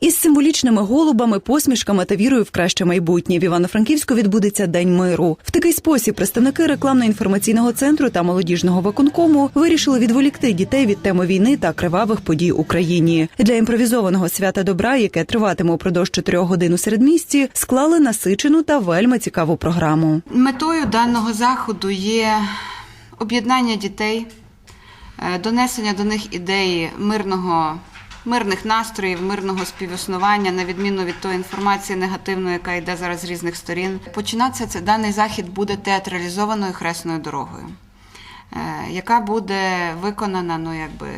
Із символічними голубами, посмішками та вірою в краще майбутнє в Івано-Франківську відбудеться День миру. В такий спосіб представники рекламно-інформаційного центру та молодіжного виконкому вирішили відволікти дітей від теми війни та кривавих подій Україні. Для імпровізованого свята добра, яке триватиме упродовж чотирьох годин у середмісті, склали насичену та вельми цікаву програму. Метою даного заходу є об'єднання дітей, е, донесення до них ідеї мирного. Мирних настроїв, мирного співіснування, на відміну від тої інформації негативної, яка йде зараз з різних сторін. Починатися це даний захід буде театралізованою хресною дорогою, е, яка буде виконана, ну якби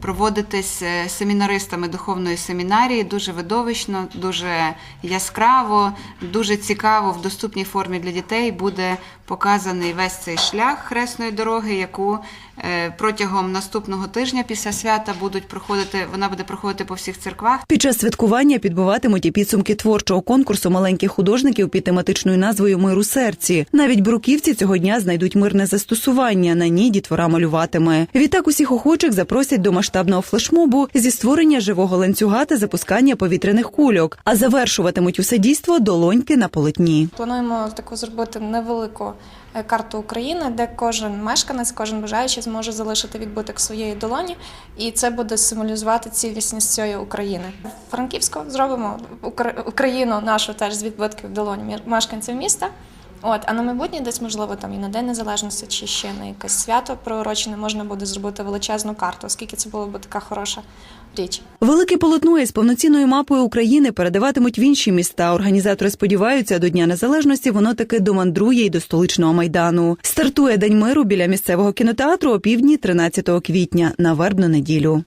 проводитись е, семінаристами духовної семінарії дуже видовищно, дуже яскраво, дуже цікаво в доступній формі для дітей буде показаний весь цей шлях хресної дороги, яку е, протягом наступного тижня після свята будуть проходити. Вона буде проходити по всіх церквах. Під час святкування підбиватимуть і підсумки творчого конкурсу маленьких художників під тематичною назвою Мир у серці. Навіть бруківці цього дня знайдуть мирне застосування. На ній дітвора малюватиме. Відтак усіх охочих запросять до масштабного флешмобу зі створення живого ланцюга та запускання повітряних кульок. А завершуватимуть усе дійство долоньки на полотні. Плануємо таку зробити невелику е, карту України, де кожен мешканець, кожен бажаючий зможе залишити відбиток своєї долоні, і це буде символізувати цілісність цієї України. Франківську зробимо Укра- Україну нашу теж з відбитків долоні мешканців міста. От, а на майбутнє десь можливо там і на День Незалежності, чи ще на якесь свято приурочене можна буде зробити величезну карту, оскільки це була б така хороша річ. Велике полотно із повноцінною мапою України передаватимуть в інші міста. Організатори сподіваються, до Дня Незалежності воно таки домандрує й до столичного майдану. Стартує День миру біля місцевого кінотеатру о півдні 13 квітня на вербну неділю.